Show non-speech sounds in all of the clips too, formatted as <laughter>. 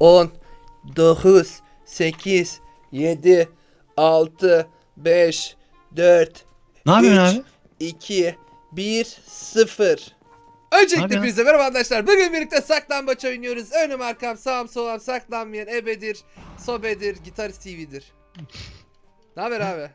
10, 9, 8, 7, 6, 5, 4, Ne yapıyorsun abi? 2, 1, 0. Öncelikle lan. hepinize merhaba arkadaşlar. Bugün birlikte saklambaç oynuyoruz. Önüm arkam sağım solum saklanmayan ebedir, sobedir, gitarist TV'dir. ne haber abi?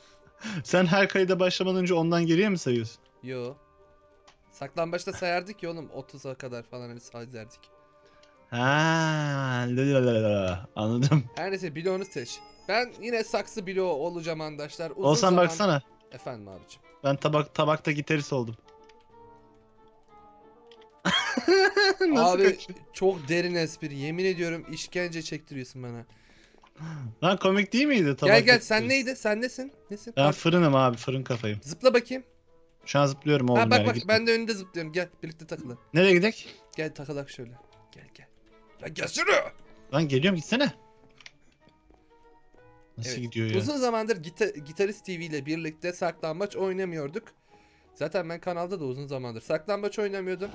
<laughs> Sen her kayıda başlamadan önce ondan geriye mi sayıyorsun? Yo. Saklambaçta sayardık ya oğlum 30'a kadar falan hani sayardık. Ha, anladım. Her neyse bloğunu seç. Ben yine saksı bloğu olacağım arkadaşlar. Uzun Olsan zaman- baksana. Efendim abicim. Ben tabak tabakta gitarist oldum. <laughs> Nasıl Abi kaçıyor? çok derin espri. Yemin ediyorum işkence çektiriyorsun bana. Lan komik değil miydi tabakta gel gel sen neydi? Sen nesin? Nesin? Ben Bak, fırınım abi fırın kafayım. Zıpla bakayım. Şu an zıplıyorum oğlum. Ha bak yani, bak ben de önünde zıplıyorum. Gel birlikte takılalım. Nereye gidek? Gel takılak şöyle. Gel gel. Lan gel şuraya. Lan geliyorum gitsene. Nasıl Evet, gidiyor ya? Uzun zamandır Gita- Gitarist TV ile birlikte saklambaç oynamıyorduk. Zaten ben kanalda da uzun zamandır saklambaç oynamıyordum.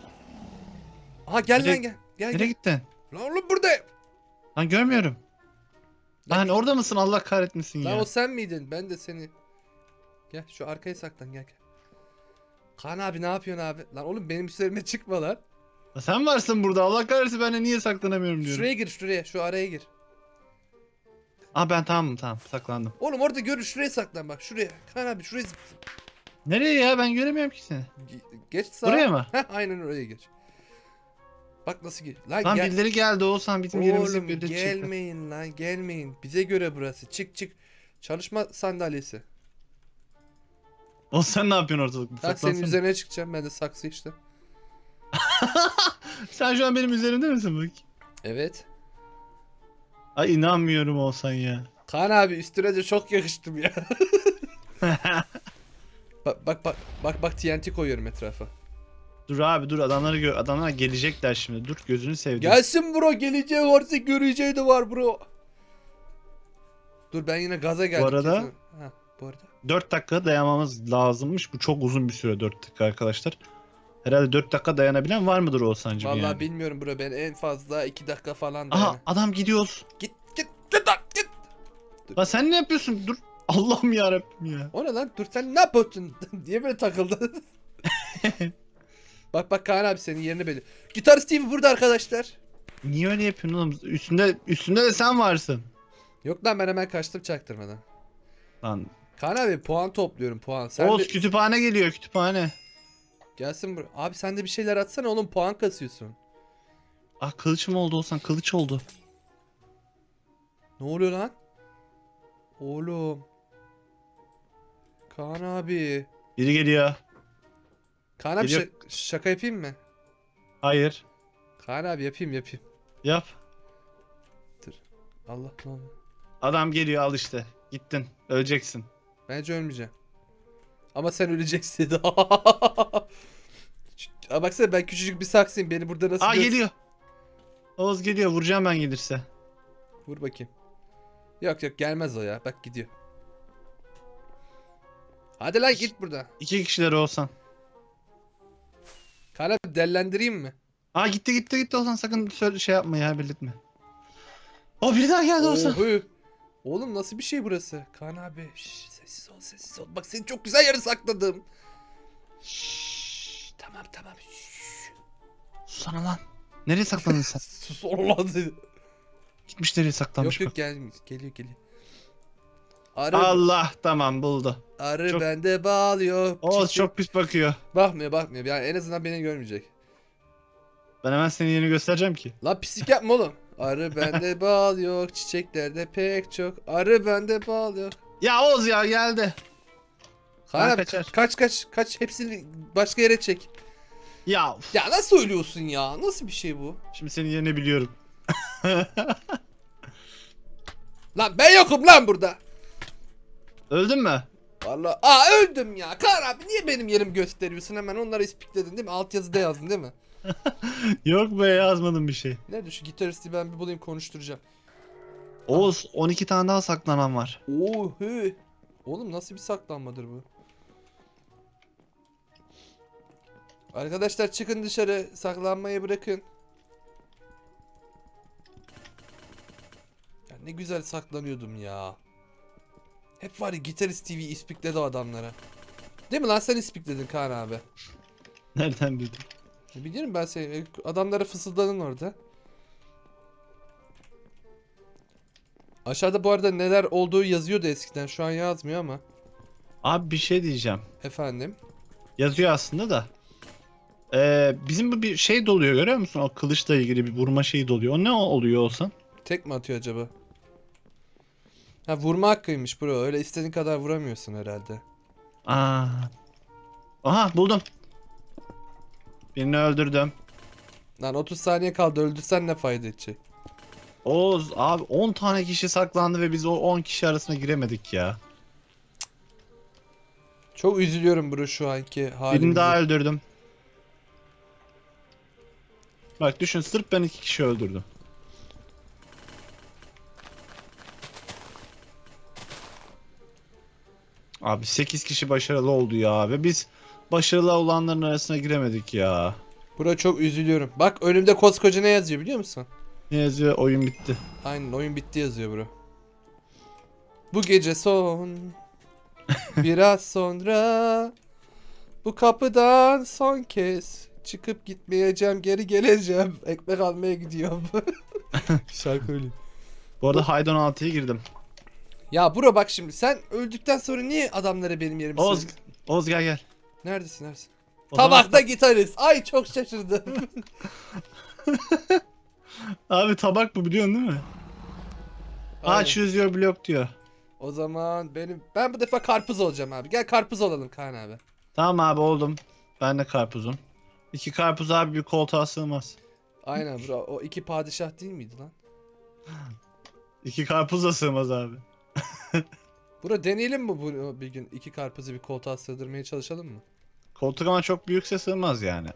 Aha gel Nereye- lan gel. Gel Nereye gel. gittin? Lan oğlum buradayım. Lan görmüyorum. Lan- Lan orada mısın Allah kahretmesin Lan ya. o sen miydin? Ben de seni. Gel şu arkaya saklan gel gel. Kaan abi ne yapıyorsun abi? Lan oğlum benim üzerime çıkma lan. Sen varsın burada Allah kahretsin ben de niye saklanamıyorum diyorum. Şuraya gir şuraya şu araya gir. Aa ben tamam tamam saklandım. Oğlum orada gör şuraya saklan bak şuraya. Kaan abi şuraya zıp. Nereye ya ben göremiyorum ki seni. Ge- Geç sağa. Buraya mı? Heh aynen oraya geç. Bak nasıl gir. Lan, Lan gel. birileri geldi Oğuzhan bizim yerimize Oğlum birileri çıktı. gelmeyin lan gelmeyin. Bize göre burası. Çık çık. Çalışma sandalyesi. O sen ne yapıyorsun ortalıkta? Bak senin Saklansana. üzerine çıkacağım ben de saksı işte. Sen şu an benim üzerimde misin bak? Evet. Ay inanmıyorum Oğuzhan ya. Kaan abi üstüne de çok yakıştım ya. <laughs> bak bak bak bak bak TNT koyuyorum etrafa. dur abi dur adamları gör adamlar gelecekler şimdi. Dur gözünü sevdim. Gelsin bro geleceği varsa göreceği de var bro. Dur ben yine gaza geldim. arada- kesin. Ha, bu arada. 4 dakika dayanmamız lazımmış. Bu çok uzun bir süre 4 dakika arkadaşlar. Herhalde 4 dakika dayanabilen var mıdır Oğuzhan'cım Vallahi yani? bilmiyorum bro ben en fazla 2 dakika falan Aha dayanırım. adam gidiyoruz. Git git git lan git. Lan sen ne yapıyorsun? Dur. <laughs> Allah'ım ya ya. O ne lan? Dur sen ne yapıyorsun? <laughs> Niye böyle takıldın? <laughs> bak bak Kaan abi senin yerini belli. Gitar Steve burada arkadaşlar. Niye öyle yapıyorsun oğlum? Üstünde üstünde de sen varsın. Yok lan ben hemen kaçtım çaktırmadan. Lan Kaan abi puan topluyorum puan. Sen Oğuz de... kütüphane geliyor kütüphane. Gelsin buraya. Abi sen de bir şeyler atsana oğlum puan kasıyorsun. Ah kılıç mı oldu Oğuzhan? Kılıç oldu. Ne oluyor lan? Oğlum. Kaan abi. Biri geliyor. Kaan abi Geliyor. şak- şaka yapayım mı? Hayır. Kaan abi yapayım yapayım. Yap. Allah ne oluyor? Adam geliyor al işte. Gittin. Öleceksin. Bence ölmeyeceğim. Ama sen öleceksin. <laughs> Aa, baksana ben küçücük bir saksıyım. Beni burada nasıl Aa geliyor. Oğuz geliyor. Vuracağım ben gelirse. Vur bakayım. Yok yok gelmez o ya. Bak gidiyor. Hadi lan git burada. İki kişiler Oğuzhan. Abi dellendireyim mi? Aa gitti gitti gitti Oğuzhan sakın söyle şey yapma ya belirtme. O biri daha geldi Oğuzhan. Oğlum nasıl bir şey burası? Kaan abi. şş, sessiz ol sessiz ol. Bak seni çok güzel yere sakladım. Şşş, tamam tamam. Şşş. Susana lan. Nereye saklandın sen? <laughs> Sus olmadı. Gitmiş nereye saklanmış Yok yok bak. gelmiyor. Geliyor geliyor. Arı, Allah tamam buldu. arı çok- bende bağlıyor. Oğuz Çiçek- çok pis bakıyor. Bakmıyor bakmıyor. Yani en azından beni görmeyecek. Ben hemen senin yerini göstereceğim ki. La pislik yapma oğlum. Arı bende <laughs> bağlıyor. Çiçeklerde pek çok. Arı bende bağlıyor. Ya Oğuz ya geldi. Kaan Ben abi, kaçar. kaç kaç kaç hepsini başka yere çek. Ya uf. Ya nasıl söylüyorsun ya? Nasıl bir şey bu? şimdi senin yerini biliyorum. <laughs> Lan ben yokum lan burada. Öldün mü? Vallahi aa öldüm ya. Kaan abi niye benim yerimi gösteriyorsun? Hemen onları ispikledin değil mi? Alt yazıda yazdın değil mi? <laughs> Yok be yazmadım bir şey. Nerede şu gitaristi ben bir bulayım konuşturacağım. Oğuz 12 tane daha saklanan var. Oho. Oğlum nasıl bir saklanmadır bu? Arkadaşlar çıkın dışarı saklanmayı bırakın. Ne güzel saklanıyordum ya. Hep var ya Gitarist TV ispikledi o adamlara. Değil mi lan sen ispikledin Kaan abi? Nereden bildin? E, Biliyorum ben seni. Adamlara fısıldadın orada. Aşağıda bu arada neler olduğu yazıyordu eskiden. Şu an yazmıyor ama. Abi bir şey diyeceğim. Efendim. Yazıyor aslında da. Ee, bizim bu bir şey doluyor görüyor musun? O kılıçla ilgili bir vurma şeyi doluyor. O ne oluyor olsan? Tek mi atıyor acaba? Ha vurma hakkıymış bro. Öyle istediğin kadar vuramıyorsun herhalde. Aa. Aha buldum. Birini öldürdüm. Lan 30 saniye kaldı öldürsen ne fayda edecek? Oğuz abi 10 tane kişi saklandı ve biz o 10 kişi arasına giremedik ya. Çok üzülüyorum bro şu anki halimize. Birini daha öldürdüm. Bak düşün sırf ben iki kişi öldürdüm. Abi 8 kişi başarılı oldu ya ve biz başarılı olanların arasına giremedik ya. Bro çok üzülüyorum. Bak önümde koskoca ne yazıyor biliyor musun? Ne yazıyor oyun bitti. Aynen oyun bitti yazıyor bro. Bu gece son. <laughs> Biraz sonra. Bu kapıdan son kez. Çıkıp gitmeyeceğim geri geleceğim. <laughs> Ekmek almaya gidiyorum. <laughs> Şarkı öyle. Bu arada Hide 16'ya girdim. Ya bro bak şimdi sen öldükten sonra niye adamlara benim yerimi söyledin? Oğuz gel gel. Neredesin neredesin? O zaman- Tabakta gitarist. Ay çok şaşırdım. Abi tabak bu biliyorsun değil mi? Aynen. Aç yüzüyor blok diyor. O zaman benim ben bu defa karpuz olacağım abi. Gel karpuz olalım Kaan abi. Tamam abi oldum. Ben de karpuzum. İki karpuz abi bir koltuğa sığmaz. Aynen bro. O iki padişah değil miydi lan? İki karpuz da sığmaz abi. <laughs> Bro deneyelim mi bu bir gün iki karpuzu bir koltuğa sığdırmaya çalışalım mı? Koltuk ama çok büyükse sığmaz yani.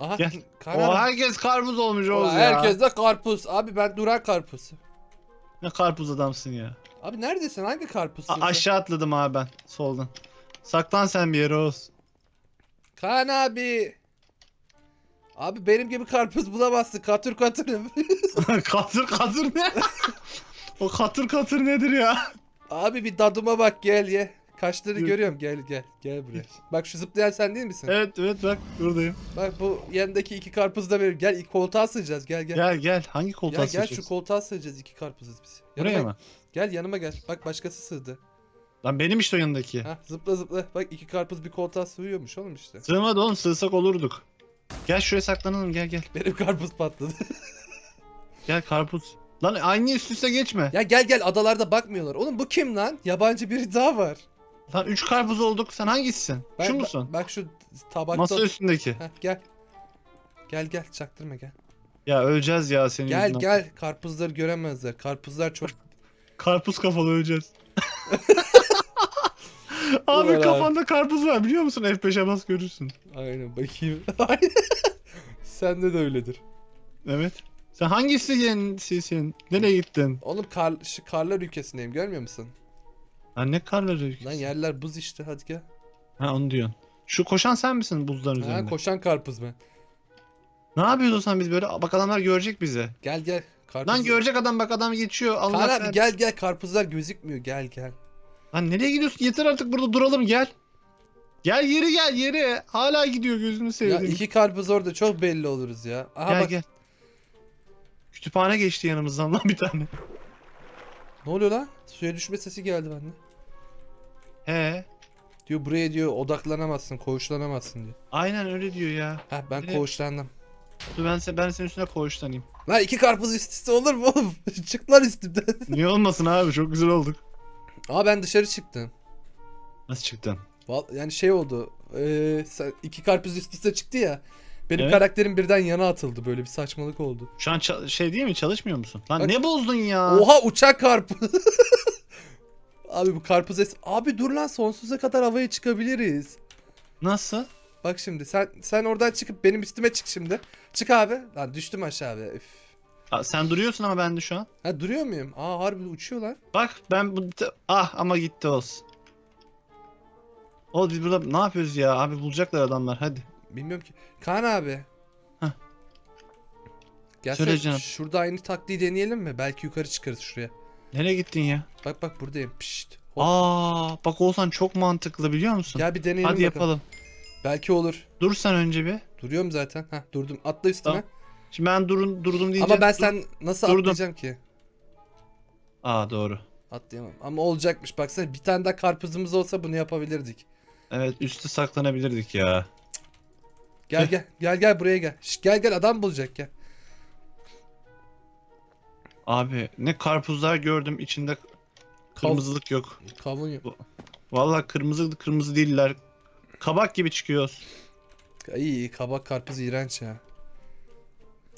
Aha. Gel. Kaan O herkes karpuz olmuş Oğuz ya. herkes de karpuz. Abi ben duran karpuz. Ne karpuz adamsın ya. Abi neredesin? Hangi karpuzsun? A- sen? aşağı atladım abi ben soldan. Saklan sen bir yere Oğuz. Kaan abi. Abi benim gibi karpuz bulamazsın. Katır katırım. <laughs> katır katır ne? <laughs> o katır katır nedir ya? abi bir dadıma bak gel ye. Kaşları görüyorum. Gel gel. Gel buraya. Bak şu zıplayan sen değil misin? Evet evet bak buradayım. Bak bu yanındaki iki karpuz da benim. Gel koltuğa sığacağız. Gel gel. Gel gel hangi koltuğa Ya gel şu koltuğa sığacağız iki karpuzuz biz. Buraya Yanıma- mı? Gel yanıma gel. Bak başkası sığdı. Lan benim işte o yanındaki. Ha zıpla zıpla. Bak iki karpuz bir koltuğa sığıyormuş oğlum işte. Sığmadı oğlum sığsak olurduk. Gel şuraya saklanalım gel gel. Benim karpuz patladı. Gel karpuz. Lan aynı üst üste geçme. ya gel gel adalarda bakmıyorlar. Oğlum bu kim lan? Yabancı biri daha var. Lan 3 karpuz olduk. Sen hangisisin? Bak, Şu bak- musun? Bak, şu tabakta. Masa üstündeki. Heh, gel. Gel gel çaktırma gel. Ya öleceğiz ya senin Gel yüzünden. gel karpuzları göremezler. Karpuzlar çok <laughs> Karpuz kafalı öleceğiz. <laughs> abi Ulan abi. kafanda karpuz var biliyor musun? F5'e bas görürsün. Aynen bakayım. <laughs> Sende de öyledir. Evet. Sen hangisisin? Nereye gittin? Oğlum kar, şu karlar ülkesindeyim görmüyor musun? Lan ne karları? Lan yerler buz işte hadi gel. Ha onu diyorsun. Şu koşan sen misin buzların Ha, üzerinde? koşan karpuz ben. ne yapıyorsun sen biz böyle? Bak adamlar görecek bizi. Gel gel. Karpuz. Lan görecek adam bak adam geçiyor. Allah Kaan abi gel gel karpuzlar gözükmüyor gel gel. Lan nereye gidiyorsun? Yeter artık burada duralım gel. Gel yeri gel yeri. Hala gidiyor gözünü Ya seveyim. iki karpuz orada çok belli oluruz ya. Aha gel bak gel. Kütüphane geçti yanımızdan lan bir tane. ne oluyor lan? Suya düşme sesi geldi bende. He. Diyor buraya diyor odaklanamazsın, koğuşlanamazsın diyor. Aynen öyle diyor ya. Ha ben Bir de- koğuşlandım. Dur ben, se ben senin üstüne koğuşlanayım. Lan iki karpuz üst üste olur mu oğlum? <laughs> Çık lan üstümden. <laughs> Niye olmasın abi çok güzel olduk. Aa ben dışarı çıktım. Nasıl çıktın? Val- Yani şey oldu. Ee, sen- iki karpuz üst üste çıktı ya. Benim Evet. karakterim birden yana atıldı. Böyle bir saçmalık oldu. Şu an ça- şey değil mi çalışmıyor musun? Lan Bak- ne bozdun ya? Oha uçak karpuz. <laughs> Abi bu karpuz es... Abi dur lan sonsuza kadar havaya çıkabiliriz. Nasıl? Bak şimdi sen sen oradan çıkıp benim üstüme çık şimdi. Çık abi. Lan düştüm aşağı be. Üf. Aa, sen duruyorsun ama ben de şu an. Ha duruyor muyum? Aa harbi uçuyor lan. Bak ben bu... Ah ama gitti Oz. Oğlum biz burada ne yapıyoruz ya? Abi bulacaklar adamlar hadi. Bilmiyorum ki. Kaan abi. Heh. Gelsene Söyle canım. şurada aynı taktiği deneyelim mi? Belki yukarı çıkarız şuraya. Nereye gittin ya? Bak bak buradayım. Pişt. Hop. Aa, bak Oğuzhan çok mantıklı biliyor musun? Gel bir deneyelim Hadi bakalım. yapalım. Belki olur. Dur sen önce bir. Duruyorum zaten. Heh durdum. Atla üstüme. Tamam. Şimdi ben durun durdum deyince. Ama ben dur- sen nasıl durdum. atlayacağım ki? Aa doğru. Atlayamam. Ama olacakmış. Baksana bir tane daha karpuzumuz olsa bunu yapabilirdik. Evet üstte saklanabilirdik ya. Gel gel. Gel gel buraya gel. Şş, gel gel adam bulacak gel. Abi ne karpuzlar gördüm içinde kırmızılık yok. Kavun yok. Vallahi kırmızı kırmızı değiller. Kabak gibi çıkıyoruz. İyi kabak karpuz iğrenç ya.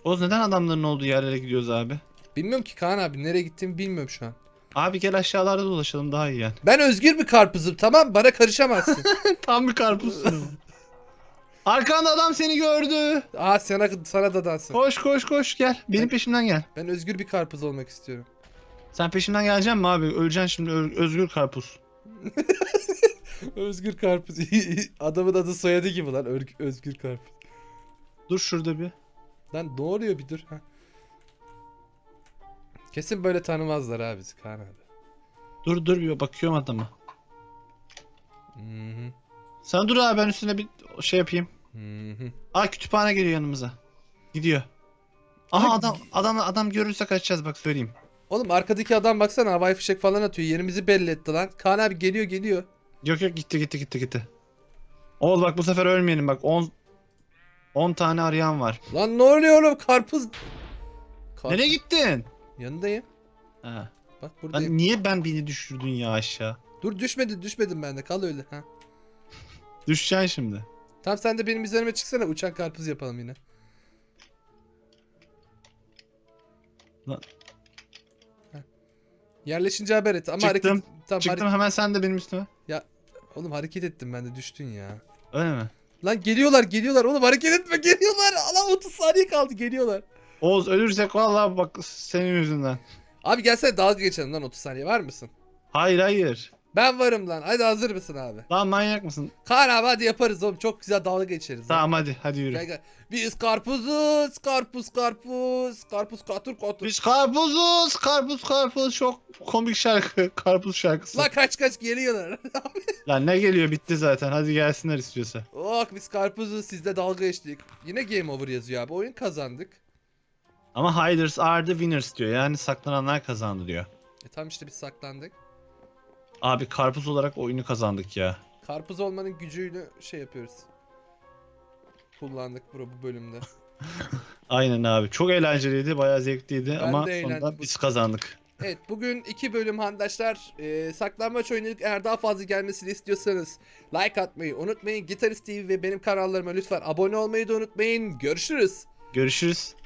Oğuz neden adamların olduğu yerlere gidiyoruz abi? Bilmiyorum ki Kaan abi nereye gittiğimi bilmiyorum şu an. Abi gel aşağılarda dolaşalım daha iyi yani. Ben özgür bir karpuzum tamam bana karışamazsın. <laughs> Tam bir karpuzsun. <laughs> Arkanda adam seni gördü. Aa sana, sana da dansın. Koş koş koş gel. Benim Ben- peşimden gel. Ben özgür bir karpuz olmak istiyorum. Sen peşimden geleceksin mi abi? Öleceksin şimdi özgür karpuz. <laughs> özgür karpuz. <laughs> Adamın adı soyadı gibi lan özgür karpuz. Dur şurada bir. Lan ne oluyor bir dur. Kesin böyle tanımazlar abi bizi Kaan abi. Dur dur bir bakıyorum adama. Hı hı. Sen dur abi ben üstüne bir şey yapayım. Aa kütüphane geliyor yanımıza. Gidiyor. Aha adam adam adam görürse kaçacağız bak söyleyeyim. Oğlum arkadaki adam baksana havai fişek falan atıyor. Yerimizi belli etti lan. Kaan abi geliyor geliyor. Yok yok gitti gitti gitti gitti. Oğul bak bu sefer ölmeyelim bak 10 10 tane arayan var. Lan ne oluyor oğlum karpuz. Karpuz. Nereye gittin? Yanındayım. Ha. Bak buradayım. Lan niye ben beni düşürdün ya aşağı? Dur düşmedi düşmedim ben de kal öyle. Ha. Düşeceksin şimdi. Tamam sen de benim üzerime çıksana uçan karpuz yapalım yine. Lan. Heh. Yerleşince haber et ama Çıktım, hareket tamam, Çıktım hare- hemen sen de benim üstüme. Oğlum hareket ettim ben de düştün ya. Öyle mi? Lan geliyorlar geliyorlar oğlum hareket etme geliyorlar. Allah 30 saniye kaldı geliyorlar. Oğuz ölürsek vallahi bak senin yüzünden. Abi gelsene dalga geçelim lan 30 saniye var mısın? Hayır hayır. Ben varım lan. Hadi hazır mısın abi? Lan manyak mısın? Kaan abi hadi yaparız oğlum. Çok güzel dalga geçeriz. Tamam hadi hadi yürü. Gel gel. Biz karpuzuz. Karpuz karpuz. Karpuz katur katur. Biz karpuzuz. Karpuz karpuz çok komik şarkı. <laughs> Karpuz şarkısı. Lan kaç kaç geliyorlar. <laughs> Lan ne geliyor bitti zaten. Hadi gelsinler istiyorsa. oh biz karpuzuz sizle dalga geçtik. Yine game over yazıyor abi. Oyun kazandık. Ama hiders are the winners diyor. Yani saklananlar kazandı diyor. E tam işte biz saklandık. Abi karpuz olarak oyunu kazandık ya. Karpuz olmanın gücüyle şey yapıyoruz. Kullandık bro bu bölümde. <laughs> Aynen abi. Çok eğlenceliydi. Bayağı zevkliydi Ben ama sonunda biz kazandık. Evet bugün iki bölüm handaşlar e, saklanmaç oynadık. Eğer daha fazla gelmesini istiyorsanız like atmayı unutmayın. Gitarist TV ve benim kanallarıma lütfen abone olmayı da unutmayın. Görüşürüz. Görüşürüz.